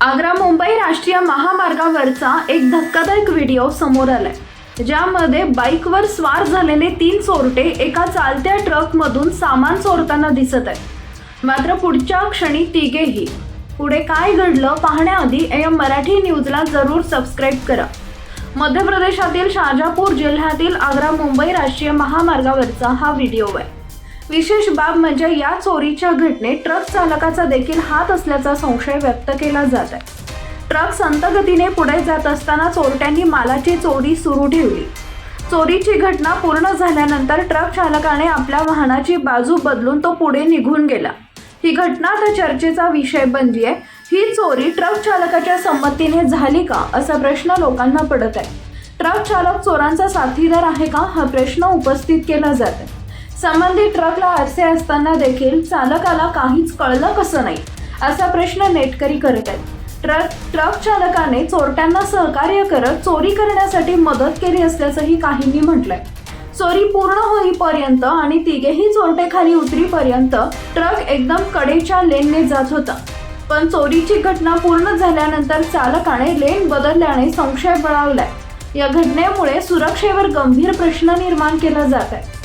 आग्रा मुंबई राष्ट्रीय महामार्गावरचा एक धक्कादायक व्हिडिओ समोर आलाय. ज्यामध्ये बाईकवर स्वार झालेले तीन चोरटे एका चालत्या ट्रकमधून सामान चोरताना दिसत आहेत. मात्र पुढच्या क्षणी तिघेही. पुढे काय घडलं पाहण्याआधी एम मराठी न्यूजला जरूर सबस्क्राईब करा. मध्य प्रदेशातील शाजापूर जिल्ह्यातील आग्रा मुंबई राष्ट्रीय महामार्गावरचा हा व्हिडिओ आहे. विशेष बाब म्हणजे या चोरीच्या घटनेत ट्रक चालकाचा देखील हात असल्याचा संशय व्यक्त केला जात आहे. ट्रक संतगतीने पुढे जात असताना चोरट्यांनी मालाची चोरी सुरू ठेवली. चोरीची घटना पूर्ण झाल्यानंतर ट्रक चालकाने आपल्या वाहनाची बाजू बदलून तो पुढे निघून गेला. ही घटना आता चर्चेचा विषय बनली आहे. ही चोरी ट्रक चालकाच्या संमतीने झाली का? असा प्रश्न लोकांना पडत आहे. ट्रक चालक चोरांचा साथीदार आहे का? हा प्रश्न उपस्थित केला जात आहे. संबंधित ट्रकला आरसे असताना देखील चालकाला काहीच कळलं कसं नाही असा प्रश्न नेटकरी करत आहेत. ट्रक ट्रक चालकाने चोरट्यांना सहकार्य करत चोरी करण्यासाठी मदत केली असल्याचंही काहींनी म्हटलंय. चोरी पूर्ण होईपर्यंत आणि तिघेही चोरटे खाली उतरीपर्यंत ट्रक एकदम कडेच्या लेनने जात होता. पण चोरीची घटना पूर्ण झाल्यानंतर चालकाने लेन बदलल्याने संशय बळावलाय. या घटनेमुळे सुरक्षेवर गंभीर प्रश्न निर्माण केला जात आहे.